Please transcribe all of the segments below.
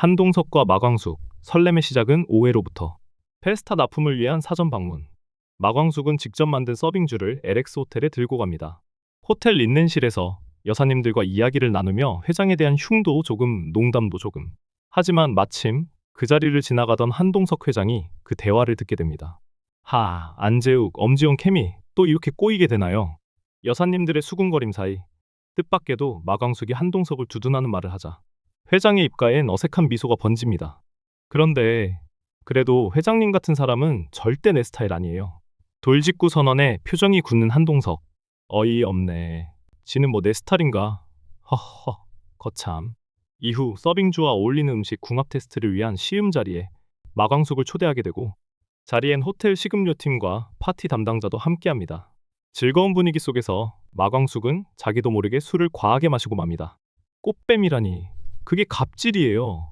한동석과 마광숙, 설렘의 시작은 오해로부터. 페스타 납품을 위한 사전 방문. 마광숙은 직접 만든 서빙주를 LX 호텔에 들고 갑니다. 호텔 린넨실에서 여사님들과 이야기를 나누며 회장에 대한 흉도 조금, 농담도 조금. 하지만 마침 그 자리를 지나가던 한동석 회장이 그 대화를 듣게 됩니다. 하, 안재욱, 엄지용 케미 또 이렇게 꼬이게 되나요? 여사님들의 수군거림 사이 뜻밖에도 마광숙이 한동석을 두둔하는 말을 하자 회장의 입가엔 어색한 미소가 번집니다. 그런데 그래도 회장님 같은 사람은 절대 내 스타일 아니에요. 돌직구 선언에 표정이 굳는 한동석. 어이없네. 지는 뭐 내 스타일인가? 허허, 거참. 이후 서빙주와 어울리는 음식 궁합 테스트를 위한 시음 자리에 마광숙을 초대하게 되고 자리엔 호텔 식음료팀과 파티 담당자도 함께합니다. 즐거운 분위기 속에서 마광숙은 자기도 모르게 술을 과하게 마시고 맙니다. 꽃뱀이라니 그게 갑질이에요.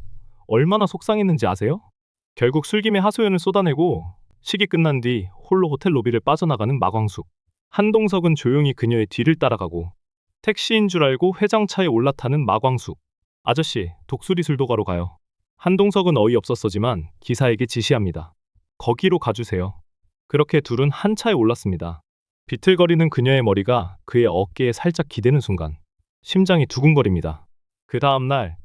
얼마나 속상했는지 아세요? 결국 술김에 하소연을 쏟아내고 식이 끝난 뒤 홀로 호텔 로비를 빠져나가는 마광숙. 한동석은 조용히 그녀의 뒤를 따라가고 택시인 줄 알고 회장차에 올라타는 마광숙. 아저씨, 독수리 술도가로 가요. 한동석은 어이없었어지만 기사에게 지시합니다. 거기로 가주세요. 그렇게 둘은 한 차에 올랐습니다. 비틀거리는 그녀의 머리가 그의 어깨에 살짝 기대는 순간 심장이 두근거립니다. 그 다음날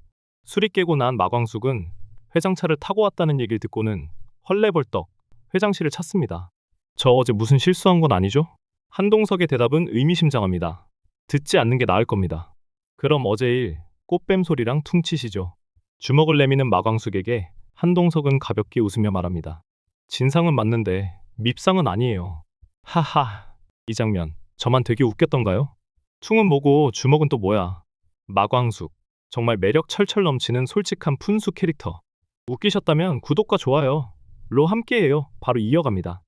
술이 깨고 난 마광숙은 회장차를 타고 왔다는 얘기를 듣고는 헐레벌떡 회장실을 찾습니다. 저 어제 무슨 실수한 건 아니죠? 한동석의 대답은 의미심장합니다. 듣지 않는 게 나을 겁니다. 그럼 어제 일 꽃뱀 소리랑 퉁치시죠. 주먹을 내미는 마광숙에게 한동석은 가볍게 웃으며 말합니다. 진상은 맞는데 밉상은 아니에요. 하하. 이 장면 저만 되게 웃겼던가요? 퉁은 뭐고 주먹은 또 뭐야? 마광숙 정말 매력 철철 넘치는 솔직한 푼수 캐릭터. 웃기셨다면 구독과 좋아요 로 함께해요. 바로 이어갑니다.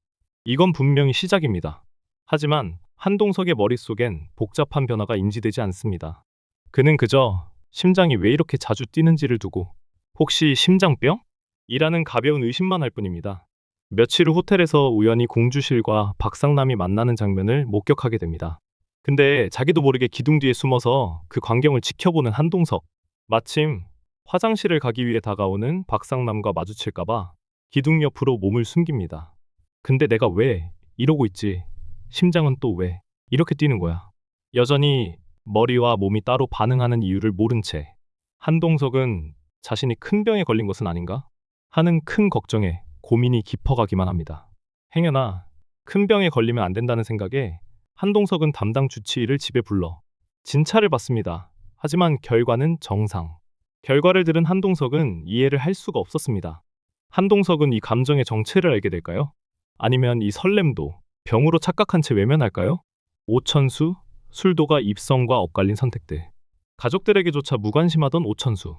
이건 분명히 시작입니다. 하지만 한동석의 머릿속엔 복잡한 변화가 인지되지 않습니다. 그는 그저 심장이 왜 이렇게 자주 뛰는지를 두고 혹시 심장병? 이라는 가벼운 의심만 할 뿐입니다. 며칠 후 호텔에서 우연히 공주실과 박상남이 만나는 장면을 목격하게 됩니다. 근데 자기도 모르게 기둥 뒤에 숨어서 그 광경을 지켜보는 한동석. 마침 화장실을 가기 위해 다가오는 박상남과 마주칠까봐 기둥 옆으로 몸을 숨깁니다. 근데 내가 왜 이러고 있지? 심장은 또 왜 이렇게 뛰는 거야? 여전히 머리와 몸이 따로 반응하는 이유를 모른 채 한동석은 자신이 큰 병에 걸린 것은 아닌가? 하는 큰 걱정에 고민이 깊어가기만 합니다. 행여나 큰 병에 걸리면 안 된다는 생각에 한동석은 담당 주치의를 집에 불러 진찰을 받습니다. 하지만 결과는 정상. 결과를 들은 한동석은 이해를 할 수가 없었습니다. 한동석은 이 감정의 정체를 알게 될까요? 아니면 이 설렘도 병으로 착각한 채 외면할까요? 오천수, 술도가 입성과 엇갈린 선택들. 가족들에게조차 무관심하던 오천수.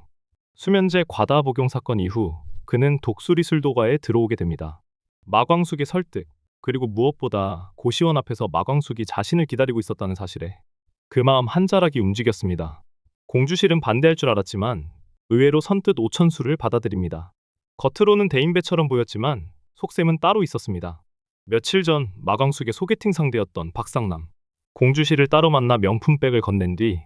수면제 과다 복용 사건 이후 그는 독수리 술도가에 들어오게 됩니다. 마광숙의 설득, 그리고 무엇보다 고시원 앞에서 마광숙이 자신을 기다리고 있었다는 사실에 그 마음 한 자락이 움직였습니다. 공주실은 반대할 줄 알았지만 의외로 선뜻 오천수를 받아들입니다. 겉으로는 대인배처럼 보였지만 속셈은 따로 있었습니다. 며칠 전 마광숙의 소개팅 상대였던 박상남. 공주실을 따로 만나 명품백을 건넨 뒤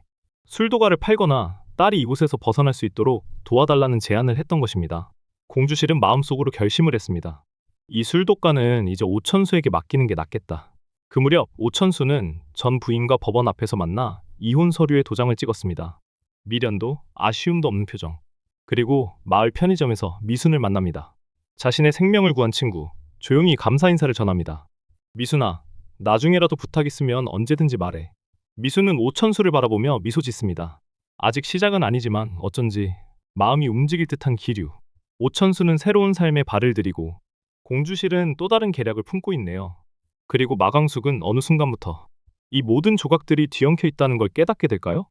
술도가를 팔거나 딸이 이곳에서 벗어날 수 있도록 도와달라는 제안을 했던 것입니다. 공주실은 마음속으로 결심을 했습니다. 이 술독가는 이제 오천수에게 맡기는 게 낫겠다. 그 무렵 오천수는 전 부인과 법원 앞에서 만나 이혼 서류에 도장을 찍었습니다. 미련도 아쉬움도 없는 표정. 그리고 마을 편의점에서 미순을 만납니다. 자신의 생명을 구한 친구, 조용히 감사 인사를 전합니다. 미순아, 나중에라도 부탁 있으면 언제든지 말해. 미순은 오천수를 바라보며 미소 짓습니다. 아직 시작은 아니지만 어쩐지 마음이 움직일 듯한 기류. 오천수는 새로운 삶에 발을 들이고 공주실은 또 다른 계략을 품고 있네요. 그리고 마강숙은 어느 순간부터 이 모든 조각들이 뒤엉켜 있다는 걸 깨닫게 될까요?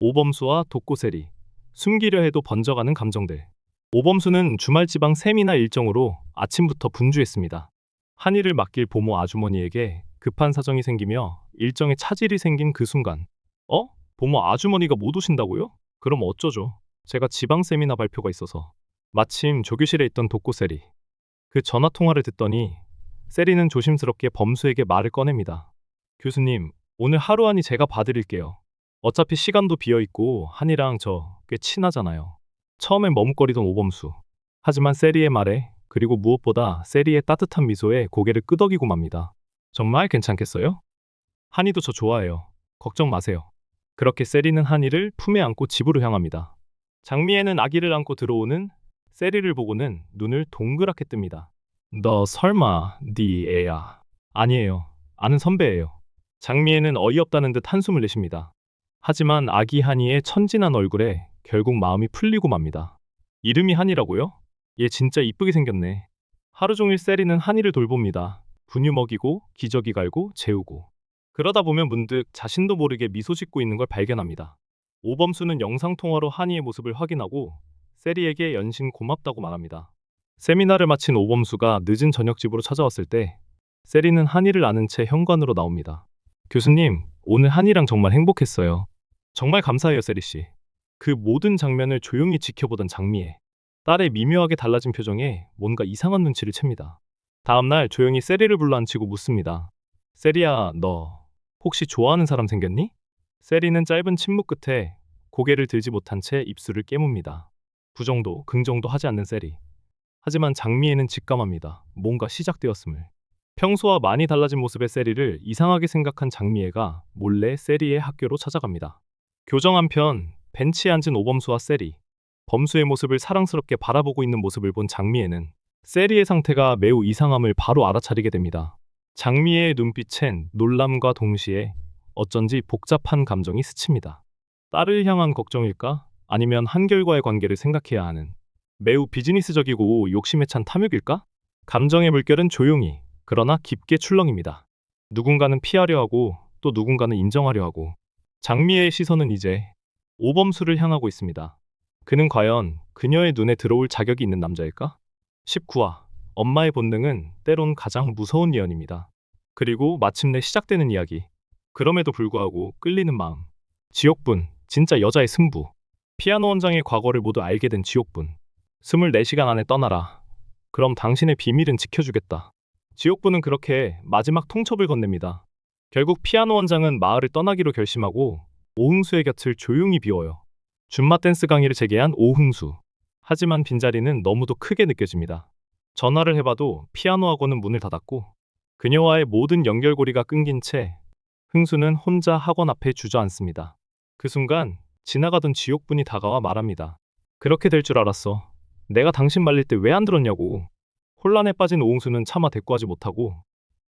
오범수와 독고세리, 숨기려 해도 번져가는 감정들. 오범수는 주말 지방 세미나 일정으로 아침부터 분주했습니다. 한일을 맡길 보모 아주머니에게 급한 사정이 생기며 일정에 차질이 생긴 그 순간. 어? 보모 아주머니가 못 오신다고요? 그럼 어쩌죠? 제가 지방 세미나 발표가 있어서 마침 조교실에 있던 독고세리. 그 전화 통화를 듣더니 세리는 조심스럽게 범수에게 말을 꺼냅니다. 교수님, 오늘 하루 안이 제가 봐드릴게요. 어차피 시간도 비어 있고 한이랑 저 꽤 친하잖아요. 처음엔 머뭇거리던 오범수. 하지만 세리의 말에 그리고 무엇보다 세리의 따뜻한 미소에 고개를 끄덕이고 맙니다. 정말 괜찮겠어요? 한이도 저 좋아해요. 걱정 마세요. 그렇게 세리는 한이를 품에 안고 집으로 향합니다. 장미애는 아기를 안고 들어오는 세리를 보고는 눈을 동그랗게 뜹니다. 너 설마 네 애야? 아니에요. 아는 선배예요. 장미애는 어이없다는 듯 한숨을 내쉽니다. 하지만 아기 한이의 천진한 얼굴에 결국 마음이 풀리고 맙니다. 이름이 한이라고요? 얘 진짜 이쁘게 생겼네. 하루 종일 세리는 한이를 돌봅니다. 분유 먹이고 기저귀 갈고 재우고. 그러다 보면 문득 자신도 모르게 미소 짓고 있는 걸 발견합니다. 오범수는 영상통화로 한이의 모습을 확인하고 세리에게 연신 고맙다고 말합니다. 세미나를 마친 오범수가 늦은 저녁 집으로 찾아왔을 때 세리는 한이를 아는 채 현관으로 나옵니다. 교수님, 오늘 한이랑 정말 행복했어요. 정말 감사해요, 세리 씨. 그 모든 장면을 조용히 지켜보던 장미애. 딸의 미묘하게 달라진 표정에 뭔가 이상한 눈치를 챕니다. 다음날 조용히 세리를 불러 앉히고 묻습니다. 세리야, 너 혹시 좋아하는 사람 생겼니? 세리는 짧은 침묵 끝에 고개를 들지 못한 채 입술을 깨뭅니다. 부정도 긍정도 하지 않는 세리. 하지만 장미애는 직감합니다. 뭔가 시작되었음을. 평소와 많이 달라진 모습의 세리를 이상하게 생각한 장미애가 몰래 세리의 학교로 찾아갑니다. 교정 한편 벤치에 앉은 오범수와 세리. 범수의 모습을 사랑스럽게 바라보고 있는 모습을 본 장미애는 세리의 상태가 매우 이상함을 바로 알아차리게 됩니다. 장미애의 눈빛엔 놀람과 동시에 어쩐지 복잡한 감정이 스칩니다. 딸을 향한 걱정일까? 아니면 한결과의 관계를 생각해야 하는 매우 비즈니스적이고 욕심에 찬 탐욕일까? 감정의 물결은 조용히 그러나 깊게 출렁입니다. 누군가는 피하려 하고 또 누군가는 인정하려 하고 장미애의 시선은 이제 오범수를 향하고 있습니다. 그는 과연 그녀의 눈에 들어올 자격이 있는 남자일까? 19화 엄마의 본능은 때론 가장 무서운 예언입니다. 그리고 마침내 시작되는 이야기. 그럼에도 불구하고 끌리는 마음. 지옥분, 진짜 여자의 승부. 피아노 원장의 과거를 모두 알게 된 지옥분. 24시간 안에 떠나라. 그럼 당신의 비밀은 지켜주겠다. 지옥분은 그렇게 마지막 통첩을 건넵니다. 결국 피아노 원장은 마을을 떠나기로 결심하고 오흥수의 곁을 조용히 비워요. 줌마 댄스 강의를 재개한 오흥수. 하지만 빈자리는 너무도 크게 느껴집니다. 전화를 해봐도 피아노 학원은 문을 닫았고 그녀와의 모든 연결고리가 끊긴 채 흥수는 혼자 학원 앞에 주저앉습니다. 그 순간 지나가던 지옥분이 다가와 말합니다. 그렇게 될 줄 알았어. 내가 당신 말릴 때 왜 안 들었냐고. 혼란에 빠진 오흥수는 차마 대꾸하지 못하고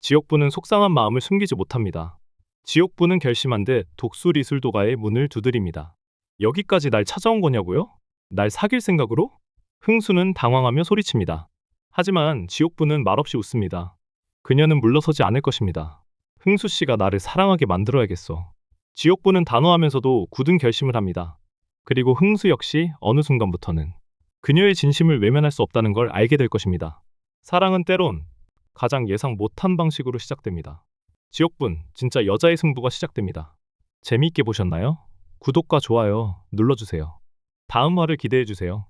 지옥분은 속상한 마음을 숨기지 못합니다. 지옥분은 결심한 듯 독수리술도가의 문을 두드립니다. 여기까지 날 찾아온 거냐고요? 날 사귈 생각으로? 흥수는 당황하며 소리칩니다. 하지만 지옥분은 말없이 웃습니다. 그녀는 물러서지 않을 것입니다. 흥수 씨가 나를 사랑하게 만들어야겠어. 지옥분은 단호하면서도 굳은 결심을 합니다. 그리고 흥수 역시 어느 순간부터는 그녀의 진심을 외면할 수 없다는 걸 알게 될 것입니다. 사랑은 때론 가장 예상 못한 방식으로 시작됩니다. 지옥분, 진짜 여자의 승부가 시작됩니다. 재미있게 보셨나요? 구독과 좋아요 눌러주세요. 다음 화를 기대해주세요.